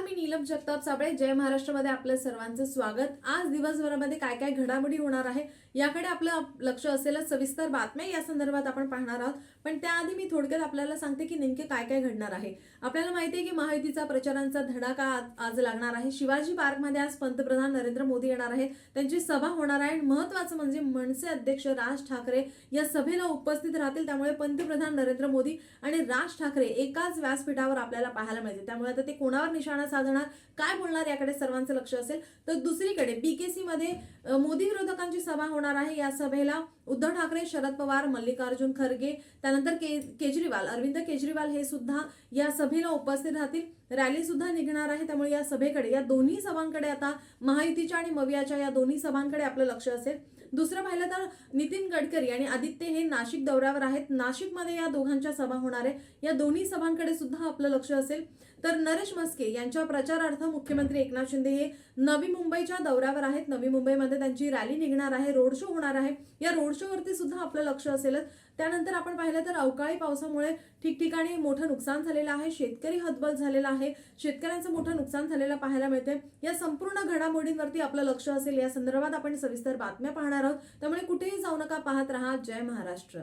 मी नीलम जगताप साबळे. जय महाराष्ट्रमध्ये आपलं सर्वांचं स्वागत. आज दिवसभरामध्ये काय काय घडामोडी होणार आहे याकडे आपलं लक्ष असेलच. सविस्तर बातम्या या संदर्भात आपण पाहणार आहोत. पण त्याआधी मी थोडक्यात आपल्याला सांगते की नेमके काय काय घडणार आहे. आपल्याला माहिती आहे की महायुतीचा प्रचारांचा धडाका आज- आज लागणार आहे. शिवाजी पार्कमध्ये आज पंतप्रधान नरेंद्र मोदी येणार आहे त्यांची सभा होणार आहे. आणि महत्वाचं म्हणजे मनसे अध्यक्ष राज ठाकरे या सभेला उपस्थित राहतील. त्यामुळे पंतप्रधान नरेंद्र मोदी आणि राज ठाकरे एकाच व्यासपीठावर आपल्याला पाहायला मिळते त्यामुळे आता ते कोणावर निशाणा साधणार काय बोलणार याकडे सर्वांचं लक्ष असेल. तर दुसरीकडे बीकेसीमध्ये मोदी विरोधकांची सभा होणार आहे या सभेला. उद्धव ठाकरे शरद पवार मल्लिकार्जुन खरगे त्यानंतर के केजरीवाल अरविंद केजरीवाल हे सुद्धा या सभेला उपस्थित राहतील. रॅली सुद्धा निघणार आहे त्यामुळे या सभेकडे या दोन्ही सभांकडे आता महायुतीच्या आणि मवियाच्या या दोन्ही सभांकडे आपलं लक्ष असेल. दुसरं पाहिलं तर नितीन गडकरी आणि आदित्य हे नाशिक दौऱ्यावर आहेत. नाशिकमध्ये या दोघांच्या सभा होणार आहे. या दोन्ही सभांकडे सुद्धा आपलं लक्ष असेल. तर नरेश मस्के यांच्या प्रचारार्थ मुख्यमंत्री एकनाथ शिंदे हे नवी मुंबईच्या दौऱ्यावर आहेत. नवी मुंबईमध्ये त्यांची रॅली निघणार आहे. रोड शो होणार आहे. या रोड शो सुद्धा आपलं लक्ष असेलच. त्यानंतर आपण पाहिलं तर अवकाळी पावसामुळे ठिकठिकाणी मोठं नुकसान झालेलं आहे. शेतकरी हतबल झालेला आहे. शेतकऱ्यांचं मोठं नुकसान झालेलं पाहायला मिळते या संपूर्ण घडामोडींवरती आपलं लक्ष असेल या संदर्भात आपण सविस्तर बातम्या पाहणार आहोत. त्यामुळे कुठेही जाऊ नका पाहत राहा. जय महाराष्ट्र.